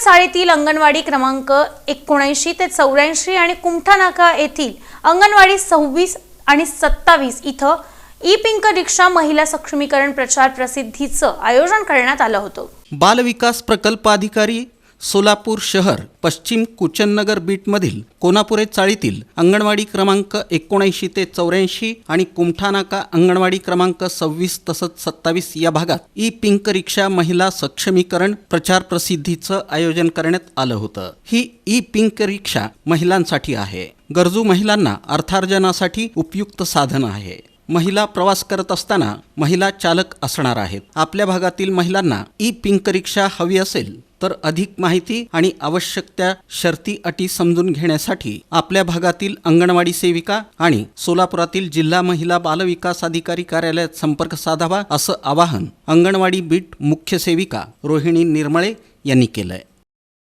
चाळीतील अंगणवाडी क्रमांक एकोणऐंशी ते चौऱ्याऐंशी आणि कुमठानाका येथील अंगणवाडी सव्वीस आणि सत्तावीस इथं ई पिंक रिक्षा महिला सक्षमीकरण प्रचार प्रसिद्धीचं आयोजन करण्यात आलं होतं. बालविकास प्रकल्प अधिकारी सोलापूर शहर पश्चिम कुचननगर बीटमधील कोनापुरे चाळीतील अंगणवाडी क्रमांक एकोणऐंशी ते चौऱ्याऐंशी आणि कुमठानाका अंगणवाडी क्रमांक सव्वीस तसंच सत्तावीस या भागात ई पिंक रिक्षा महिला सक्षमीकरण प्रचार प्रसिद्धीचं आयोजन करण्यात आलं होतं. ही ई पिंक रिक्षा महिलांसाठी आहे. गरजू महिलांना अर्थार्जनासाठी उपयुक्त साधन आहे. महिला प्रवास करत असताना महिला चालक असणार आहेत. आपल्या भागातील महिलांना ई पिंक रिक्षा हवी असेल तर अधिक माहिती आणि आवश्यक त्या शर्ती अटी समजून घेण्यासाठी आपल्या भागातील अंगणवाडी सेविका आणि सोलापुरातील जिल्हा महिला बालविकास अधिकारी कार्यालयात संपर्क साधावा असं आवाहन अंगणवाडी बीट मुख्य सेविका रोहिणी निर्मळे यांनी केलंय.